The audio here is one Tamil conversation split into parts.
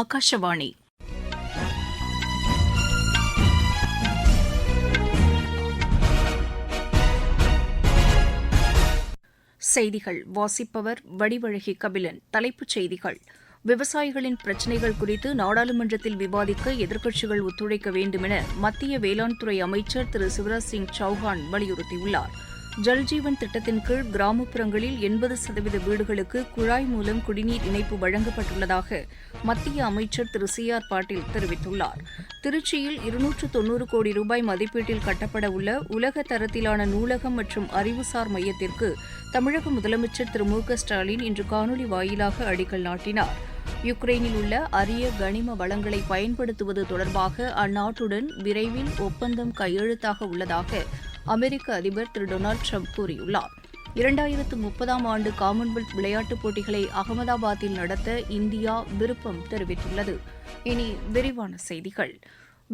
ஆகாஷவாணி செய்திகள். வாசிப்பவர் வடிவழகி கபிலன். தலைப்புச் செய்திகள். விவசாயிகளின் பிரச்சினைகள் குறித்து நாடாளுமன்றத்தில் விவாதிக்க எதிர்க்கட்சிகள் ஒத்துழைக்க வேண்டுமென மத்திய வேளாண் துறை அமைச்சர் திரு சிவராஜ் சிங் சௌஹான் வலியுறுத்தியுள்ளார். ஜல்ஜீவன் திட்டத்தின் கீழ் கிராமப்புறங்களில் எண்பது சதவீத வீடுகளுக்கு குழாய் மூலம் குடிநீர் இணைப்பு வழங்கப்பட்டுள்ளதாக மத்திய அமைச்சர் திரு சி ஆர் பாட்டீல் தெரிவித்துள்ளார். திருச்சியில் இருநூற்று தொன்னூறு கோடி ரூபாய் மதிப்பீட்டில் கட்டப்பட உள்ள உலக தரத்திலான நூலகம் மற்றும் அறிவுசார் மையத்திற்கு தமிழக முதலமைச்சர் திரு மு க ஸ்டாலின் இன்று காணொலி வாயிலாக அடிக்கல் நாட்டினார். யுக்ரைனில் உள்ள அரிய கனிம வளங்களை பயன்படுத்துவது தொடர்பாக அந்நாட்டுடன் விரைவில் ஒப்பந்தம் கையெழுத்தாக உள்ளதாக அமெரிக்க அதிபர் திரு டொனால்டு ட்ரம்ப் கூறியுள்ளார். இரண்டாயிரத்து முப்பதாம் ஆண்டு காமன்வெல்த் விளையாட்டுப் போட்டிகளை அகமதாபாத்தில் நடத்த இந்தியா விருப்பம் தெரிவித்துள்ளது. இனி விரிவான செய்திகள்.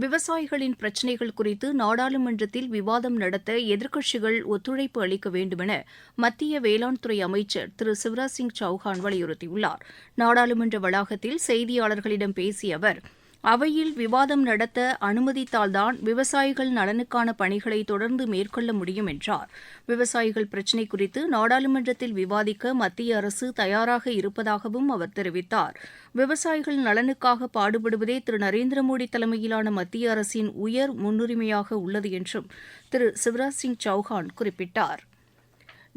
விவசாயிகளின் பிரச்சினைகள் குறித்து நாடாளுமன்றத்தில் விவாதம் நடத்த எதிர்க்கட்சிகள் ஒத்துழைப்பு அளிக்க வேண்டுமென மத்திய வேளாண் துறை அமைச்சர் திரு சிவராஜ் சிங் சௌஹான் வலியுறுத்தியுள்ளார். நாடாளுமன்ற வளாகத்தில் செய்தியாளர்களிடம் பேசிய அவர் அவையில் விவாதம் நடத்த அனுமதித்தால்தான் விவசாயிகள் நலனுக்கான பணிகளை தொடர்ந்து மேற்கொள்ள முடியும் என்றார். விவசாயிகள் பிரச்சினை குறித்து நாடாளுமன்றத்தில் விவாதிக்க மத்திய அரசு தயாராக இருப்பதாகவும் அவர் தெரிவித்தார். விவசாயிகள் நலனுக்காக பாடுபடுவதே திரு நரேந்திர மோடி தலைமையிலான மத்திய அரசின் உயர் முன்னுரிமையாக உள்ளது என்றும் திரு சிவராஜ் சிங் சௌஹான் குறிப்பிட்டார்.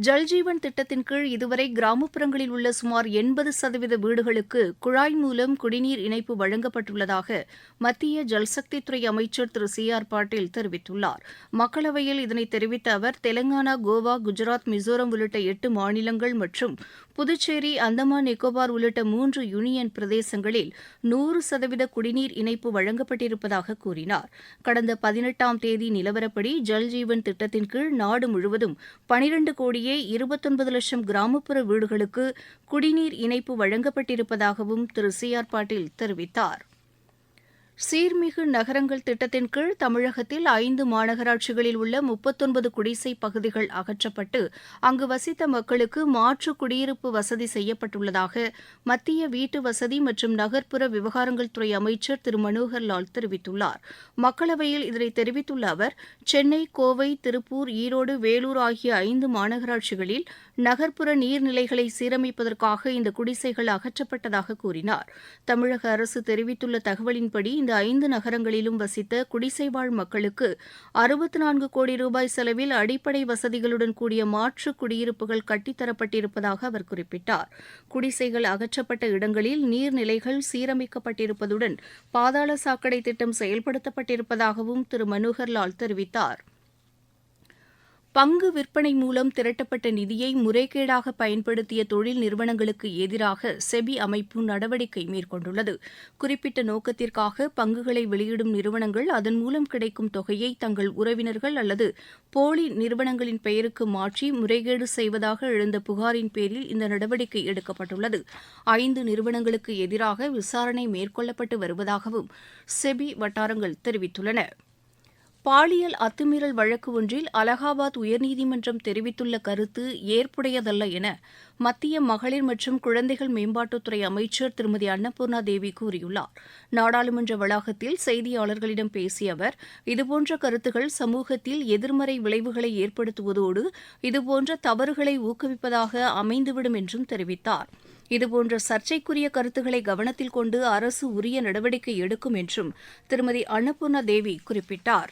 ஜல்ஜீவன் திட்டத்தின் கீழ் இதுவரை கிராமப்புறங்களில் உள்ள சுமார் எண்பது சதவீத வீடுகளுக்கு குழாய் மூலம் குடிநீர் இணைப்பு வழங்கப்பட்டுள்ளதாக மத்திய ஜல்சக்தித்துறை அமைச்சர் திரு சி ஆர் பாட்டீல் தெரிவித்துள்ளார். மக்களவையில் இதனை தெரிவித்த அவர் தெலங்கானா கோவா குஜராத் மிசோரம் உள்ளிட்ட எட்டு மாநிலங்கள் மற்றும் புதுச்சேரி அந்தமான் நிக்கோபார் உள்ளிட்ட மூன்று யூனியன் பிரதேசங்களில் நூறு சதவீத குடிநீர் இணைப்பு வழங்கப்பட்டிருப்பதாக கூறினார். கடந்த பதினெட்டாம் தேதி நிலவரப்படி ஜல்ஜீவன் திட்டத்தின் கீழ் நாடு முழுவதும் பனிரண்டு கோடியே இருபத்தொன்பது லட்சம் கிராமப்புற வீடுகளுக்கு குடிநீர் இணைப்பு வழங்கப்பட்டிருப்பதாகவும் திரு. சி. ஆர். பாட்டீல் தெரிவித்தார். சீர்மிகு நகரங்கள் திட்டத்தின் கீழ் தமிழகத்தில் ஐந்து மாநகராட்சிகளில் உள்ள முப்பத்தொன்பது குடிசை பகுதிகள் அகற்றப்பட்டு அங்கு வசித்த மக்களுக்கு மாற்று குடியிருப்பு வசதி செய்யப்பட்டுள்ளதாக மத்திய வீட்டு வசதி மற்றும் நகர்ப்புற விவகாரங்கள் துறை அமைச்சர் திரு. மனோகர் லால் தெரிவித்துள்ளார். மக்களவையில் இதனை தெரிவித்துள்ள அவர் சென்னை கோவை திருப்பூர் ஈரோடு வேலூர் ஆகிய ஐந்து மாநகராட்சிகளில் நகர்ப்புற நீர்நிலைகளை சீரமைப்பதற்காக இந்த குடிசைகள் அகற்றப்பட்டதாக கூறினார். தமிழக அரசு தெரிவித்துள்ள தகவலின்படி இந்த ஐந்து நகரங்களிலும் வசித்த குடிசைவாழ் மக்களுக்கு அறுபத்து நான்கு கோடி ரூபாய் செலவில் அடிப்படை வசதிகளுடன் கூடிய மாற்று குடியிருப்புகள் கட்டித்தரப்பட்டிருப்பதாக அவர் குறிப்பிட்டார். குடிசைகள் அகற்றப்பட்ட இடங்களில் நீர்நிலைகள் சீரமைக்கப்பட்டிருப்பதுடன் பாதாள சாக்கடை திட்டம் செயல்படுத்தப்பட்டிருப்பதாகவும் திரு. மனோகர்லால் தெரிவித்தார். பங்கு விற்பனை மூலம் திரட்டப்பட்ட நிதியை முறைகேடாக பயன்படுத்திய தொழில் நிறுவனங்களுக்கு எதிராக செபி அமைப்பு நடவடிக்கை மேற்கொண்டுள்ளது. குறிப்பிட்ட நோக்கத்திற்காக பங்குகளை வெளியிடும் நிறுவனங்கள் அதன் மூலம் கிடைக்கும் தொகையை தங்கள் உறவினர்கள் அல்லது போலி நிறுவனங்களின் பெயருக்கு மாற்றி முறைகேடு செய்வதாக எழுந்த புகாரின் பேரில் இந்த நடவடிக்கை எடுக்கப்பட்டுள்ளது. ஐந்து நிறுவனங்களுக்கு எதிராக விசாரணை மேற்கொள்ளப்பட்டு வருவதாகவும் செபி வட்டாரங்கள் தெரிவித்துள்ளன. பாலியல் அத்துமீறல் வழக்கு ஒன்றில் அலகாபாத் உயர்நீதிமன்றம் தெரிவித்துள்ள கருத்து ஏற்புடையதல்ல என மத்திய மகளிர் மற்றும் குழந்தைகள் மேம்பாட்டுத்துறை அமைச்சர் திருமதி அன்னபூர்ணா தேவி கூறியுள்ளார். நாடாளுமன்ற வளாகத்தில் செய்தியாளர்களிடம் பேசிய அவர் இதுபோன்ற கருத்துகள் சமூகத்தில் எதிர்மறை விளைவுகளை ஏற்படுத்துவதோடு இதுபோன்ற தவறுகளை ஊக்குவிப்பதாக அமைந்துவிடும் என்றும் தெரிவித்தார். இதுபோன்ற சர்ச்சைக்குரிய கருத்துக்களை கவனத்தில் கொண்டு அரசு உரிய நடவடிக்கை எடுக்கும் என்றும் திருமதி அன்னபூர்ணா தேவி குறிப்பிட்டார்.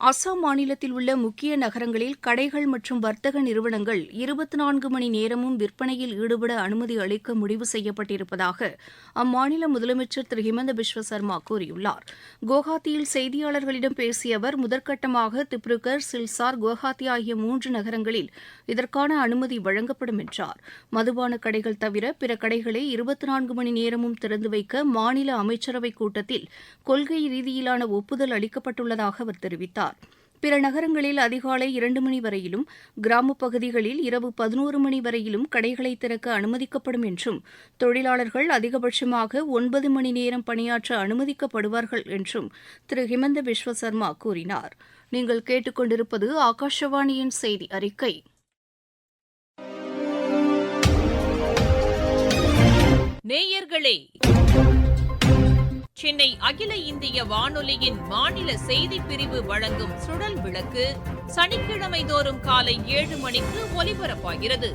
அசாம் மாநிலத்தில் உள்ள முக்கிய நகரங்களில் கடைகள் மற்றும் வர்த்தக நிறுவனங்கள் இருபத்தி நான்கு மணி நேரமும் விற்பனையில் ஈடுபட அனுமதி அளிக்க முடிவு செய்யப்பட்டிருப்பதாக அம்மாநில முதலமைச்சர் திரு ஹிமந்த பிஸ்வ சர்மா கூறியுள்ளார். குவஹாத்தியில் செய்தியாளர்களிடம் பேசிய அவர் முதற்கட்டமாக திப்ருகர் சில்சார் குவஹாத்தி ஆகிய மூன்று நகரங்களில் இதற்கான அனுமதி வழங்கப்படும் என்றார். மதுபான கடைகள் தவிர பிற கடைகளை இருபத்தி நான்கு மணி நேரமும் திறந்து வைக்க மாநில அமைச்சரவைக் கூட்டத்தில் கொள்கை ரீதியிலான ஒப்புதல் அளிக்கப்பட்டுள்ளதாக அவர் தெரிவித்தார். தெரிவித்தார் பிற நகரங்களில் அதிகாலை இரண்டு மணி வரையிலும் கிராமப் பகுதிகளில் இரவு பதினோரு மணி வரையிலும் கடைகளை திறக்க அனுமதிக்கப்படும் என்றும் தொழிலாளர்கள் அதிகபட்சமாக ஒன்பது மணி நேரம் பணியாற்ற அனுமதிக்கப்படுவார்கள் என்றும் திரு ஹிமந்த விஸ்வ சர்மா கூறினார். நீங்கள் கேட்டுக்கொண்டிருப்பது ஆகாஷவாணியின் செய்தி அறிக்கை. நேயர்களே சென்னை அகில இந்திய வானொலியின் மாநில செய்திப் பிரிவு வழங்கும் சுழல் விளக்கு சனிக்கிழமை தோறும் காலை ஏழு மணிக்கு ஒலிபரப்பாகிறது.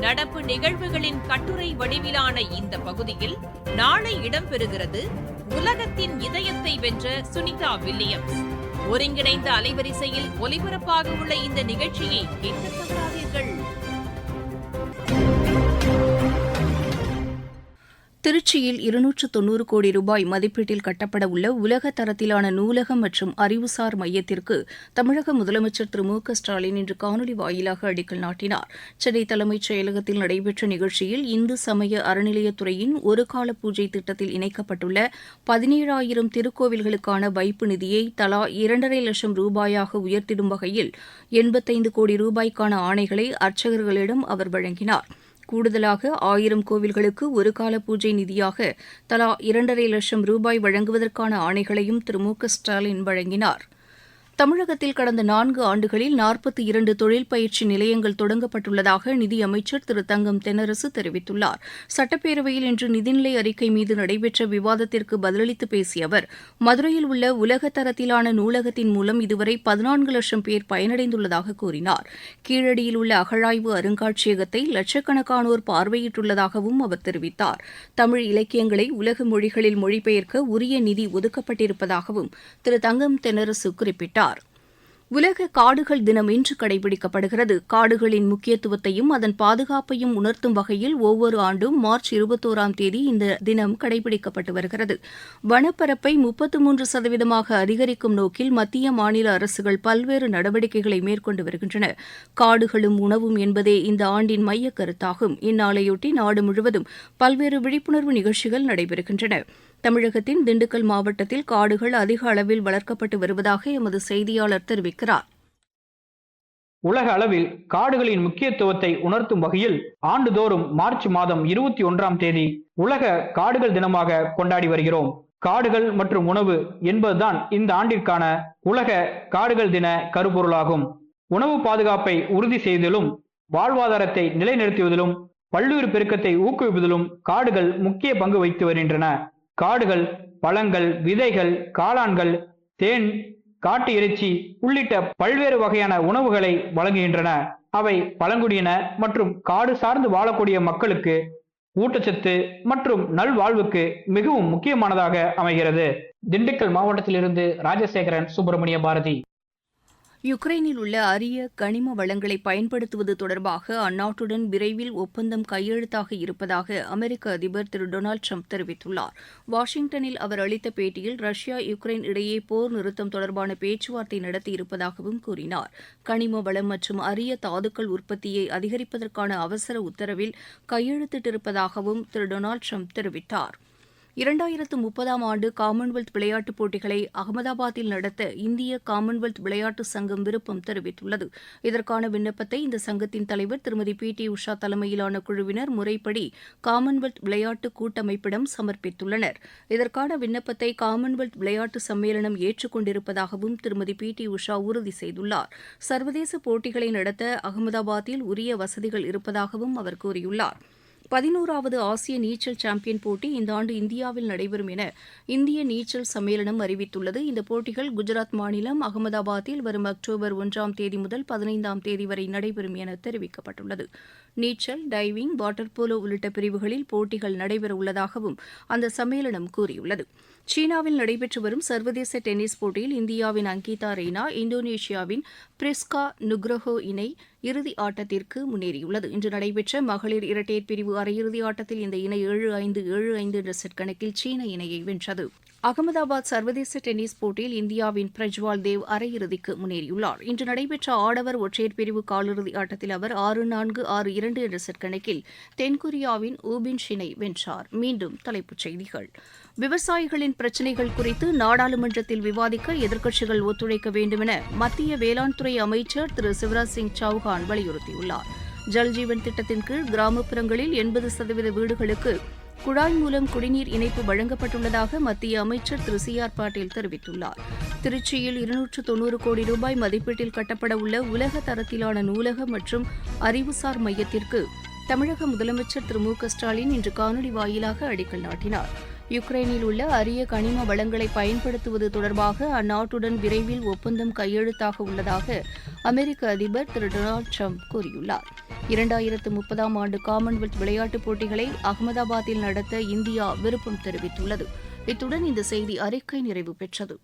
நடப்பு நிகழ்வுகளின் கட்டுரை வடிவிலான இந்த பகுதியில் நாளை இடம்பெறுகிறது உலகத்தின் இதயத்தை வென்ற சுனிதா வில்லியம்ஸ். ஒருங்கிணைந்த அலைவரிசையில் ஒலிபரப்பாக உள்ள இந்த நிகழ்ச்சியை கேட்க தவறாதீர்கள் திருச்சியில் இருநூற்று தொன்னூறு கோடி ரூபாய் மதிப்பீட்டில் கட்டப்பட உள்ள உலக தரத்திலான நூலகம் மற்றும் அறிவுசார் மையத்திற்கு தமிழக முதலமைச்சர் திரு மு க ஸ்டாலின் இன்று காணொலி வாயிலாக அடிக்கல் நாட்டினார். சென்னை தலைமைச் செயலகத்தில் நடைபெற்ற நிகழ்ச்சியில் இந்து சமய அறநிலையத்துறையின் ஒரு கால பூஜை திட்டத்தில் இணைக்கப்பட்டுள்ள பதினேழாயிரம் திருக்கோவில்களுக்கான வைப்பு நிதியை தலா இரண்டரை லட்சம் ரூபாயாக உயர்த்திடும் வகையில் எண்பத்தைந்து கோடி ரூபாய்க்கான ஆணைகளை அர்ச்சகர்களிடம் அவர் வழங்கினார். கூடுதலாக ஆயிரம் கோவில்களுக்கு ஒருகால பூஜை நிதியாக தலா இரண்டரை லட்சம் ரூபாய் வழங்குவதற்கான ஆணைகளையும் திரு மு க ஸ்டாலின் வழங்கினார். தமிழகத்தில் கடந்த நான்கு ஆண்டுகளில் நாற்பத்தி இரண்டு தொழில் பயிற்சி நிலையங்கள் தொடங்கப்பட்டுள்ளதாக நிதியமைச்சர் திரு தங்கம் தென்னரசு தெரிவித்துள்ளார். சட்டப்பேரவையில் இன்று நிதிநிலை அறிக்கை மீது நடைபெற்ற விவாதத்திற்கு பதிலளித்து பேசிய அவர் மதுரையில் உள்ள உலக தரத்திலான நூலகத்தின் மூலம் இதுவரை பதினான்கு லட்சம் பேர் பயனடைந்துள்ளதாக கூறினார். கீழடியில் உள்ள அகழாய்வு அருங்காட்சியகத்தை லட்சக்கணக்கானோர் பார்வையிட்டுள்ளதாகவும் அவர் தெரிவித்தார். தமிழ் இலக்கியங்களை உலக மொழிகளில் மொழிபெயர்க்க உரிய நிதி ஒதுக்கப்பட்டிருப்பதாகவும் திரு தங்கம் தென்னரசு குறிப்பிட்டார். உலக காடுகள் தினம் இன்று கடைபிடிக்கப்படுகிறது. காடுகளின் முக்கியத்துவத்தையும் அதன் பாதுகாப்பையும் உணர்த்தும் வகையில் ஒவ்வொரு ஆண்டும் மார்ச் இருபத்தோராம் தேதி இந்த தினம் கடைபிடிக்கப்பட்டு வருகிறது. வனப்பரப்பை முப்பத்து மூன்று சதவீதமாக அதிகரிக்கும் நோக்கில் மத்திய மாநில அரசுகள் பல்வேறு நடவடிக்கைகளை மேற்கொண்டு வருகின்றன. காடுகளும் உணவும் என்பதே இந்த ஆண்டின் மைய கருத்தாகும். இந்நாளையொட்டி நாடு முழுவதும் பல்வேறு விழிப்புணர்வு நிகழ்ச்சிகள் நடைபெறுகின்றன. தமிழகத்தின் திண்டுக்கல் மாவட்டத்தில் காடுகள் அதிக அளவில் வளர்க்கப்பட்டு வருவதாக எமது செய்தியாளர் தெரிவிக்கிறார். உலக அளவில் காடுகளின் முக்கியத்துவத்தை உணர்த்தும் வகையில் ஆண்டுதோறும் மார்ச் மாதம் இருபத்தி ஒன்றாம் தேதி உலக காடுகள் தினமாக கொண்டாடி வருகிறோம். காடுகள் மற்றும் உணவு என்பதுதான் இந்த ஆண்டிற்கான உலக காடுகள் தின கருப்பொருளாகும். உணவு பாதுகாப்பை உறுதி செய்தலும் வாழ்வாதாரத்தை நிலைநிறுத்துவதிலும் பல்லுயிர் பெருக்கத்தை ஊக்குவிப்பதிலும் காடுகள் முக்கிய பங்கு வகித்து வருகின்றன. காடுகள் பழங்கள் விதைகள் காளான்கள் தேன் காட்டு இறைச்சி உள்ளிட்ட பல்வேறு வகையான உணவுகளை வழங்குகின்றன. அவை பழங்குடியின மற்றும் காடு சார்ந்து வாழக்கூடிய மக்களுக்கு ஊட்டச்சத்து மற்றும் நல்வாழ்வுக்கு மிகவும் முக்கியமானதாக அமைகிறது. திண்டுக்கல் மாவட்டத்திலிருந்து ராஜசேகரன் சுப்பிரமணிய பாரதி. யுக்ரைனில் உள்ள அரிய கனிம வளங்களை பயன்படுத்துவது தொடர்பாக அந்நாட்டுடன் விரைவில் ஒப்பந்தம் கையெழுத்தாக இருப்பதாக அமெரிக்க அதிபர் திரு டொனால்டு ட்ரம்ப் தெரிவித்துள்ளார். வாஷிங்டனில் அவர் அளித்த பேட்டியில் ரஷ்யா யுக்ரைன் இடையே போர் நிறுத்தம் தொடர்பான பேச்சுவார்த்தை நடத்தியிருப்பதாகவும் கூறினார். கனிம வளம் மற்றும் அரிய தாதுக்கள் உற்பத்தியை அதிகரிப்பதற்கான அவசர உத்தரவில் கையெழுத்திட்டிருப்பதாகவும் திரு டொனால்டு ட்ரம்ப் தெரிவித்தார். இரண்டாயிரத்து முப்பதாம் ஆண்டு காமன்வெல்த் விளையாட்டுப் போட்டிகளை அகமதாபாத்தில் நடத்த இந்திய காமன்வெல்த் விளையாட்டு சங்கம் விருப்பம் தெரிவித்துள்ளது. இதற்கான விண்ணப்பத்தை இந்த சங்கத்தின் தலைவர் திருமதி பி. டி. உஷா தலைமையிலான குழுவினர் முறைப்படி காமன்வெல்த் விளையாட்டு கூட்டமைப்பிடம் சமர்ப்பித்துள்ளனர். இதற்கான விண்ணப்பத்தை காமன்வெல்த் விளையாட்டு சம்மேளனம் ஏற்றுக்கொண்டிருப்பதாகவும் திருமதி பி. டி. உஷா உறுதி செய்துள்ளார். சர்வதேச போட்டிகளை நடத்த அகமதாபாத்தில் உரிய வசதிகள் இருப்பதாகவும் அவர் கூறியுள்ளார். பதினோராவது ஆசிய நீச்சல் சாம்பியன் போட்டி இந்த ஆண்டு இந்தியாவில் நடைபெறும் என இந்திய நீச்சல் சம்மேளனம் அறிவித்துள்ளது. இந்த போட்டிகள் குஜராத் மாநிலம் அகமதாபாத்தில் வரும் அக்டோபர் ஒன்றாம் தேதி முதல் பதினைந்தாம் தேதி வரை நடைபெறும் என தெரிவிக்கப்பட்டுள்ளது. நீச்சல் டைவிங் வாட்டர் போலோ உள்ளிட்ட பிரிவுகளில் போட்டிகள் நடைபெற உள்ளதாகவும் அந்த சம்மேளனம் கூறியுள்ளது. சீனாவில் நடைபெற்று வரும் சர்வதேச டென்னிஸ் போட்டியில் இந்தியாவின் அங்கிதா ரெய்னா இந்தோனேஷியாவின் பிரிஸ்கா நுக்ரஹோ இணை இறுதி ஆட்டத்திற்கு முன்னேறியுள்ளது. இன்று நடைபெற்ற மகளிர் இரட்டையர் பிரிவு அரையிறுதி ஆட்டத்தில் இந்த இணை ஏழு ஐந்து ஏழு ஐந்து என்ற செட் கணக்கில் சீன இணையை வென்றது. அகமதாபாத் சர்வதேச டென்னிஸ் போட்டியில் இந்தியாவின் பிரஜ்வால் தேவ் அரையிறுதிக்கு முன்னேறியுள்ளார். இன்று நடைபெற்ற ஆடவர் ஒற்றையர் பிரிவு காலிறுதி ஆட்டத்தில் அவர் ஆறு நான்கு ஆறு இரண்டு என்ற செட் கணக்கில் தென்கொரியாவின் ஊபின் ஷினை வென்றார். மீண்டும் தலைப்புச் செய்திகள். விவசாயிகளின் பிரச்சினைகள் குறித்து நாடாளுமன்றத்தில் விவாதிக்க எதிர்க்கட்சிகள் ஒத்துழைக்க வேண்டுமென மத்திய வேளாண் துறை அமைச்சர் திரு சிவராஜ் சிங் சௌஹான் வலியுறுத்தியுள்ளார். ஜல்ஜீவன் திட்டத்தின் கீழ் கிராமப்புறங்களில் எண்பது சதவீத வீடுகளுக்கு குழாய் மூலம் குடிநீர் இணைப்பு வழங்கப்பட்டுள்ளதாக மத்திய அமைச்சர் திரு சி ஆர் பாட்டீல் தெரிவித்துள்ளார். திருச்சியில் இருநூற்று தொன்னூறு கோடி ரூபாய் மதிப்பீட்டில் கட்டப்பட உள்ள உலக தரத்திலான நூலக மற்றும் அறிவுசார் மையத்திற்கு தமிழக முதலமைச்சர் திரு மு க ஸ்டாலின் இன்று காணொலி வாயிலாக அடிக்கல் நாட்டினார். யுக்ரைனில் உள்ள அரிய கனிம வளங்களை பயன்படுத்துவது தொடர்பாக அந்நாட்டுடன் விரைவில் ஒப்பந்தம் கையெழுத்தாக உள்ளதாக அமெரிக்க அதிபர் திரு டொனால்டு ட்ரம்ப் கூறியுள்ளார். இரண்டாயிரத்து முப்பதாம் ஆண்டு காமன்வெல்த் விளையாட்டுப் போட்டிகளை அகமதாபாத்தில் நடத்த இந்தியா விருப்பம் தெரிவித்துள்ளது. இத்துடன் இந்த செய்தி அறிக்கை நிறைவு பெற்றது.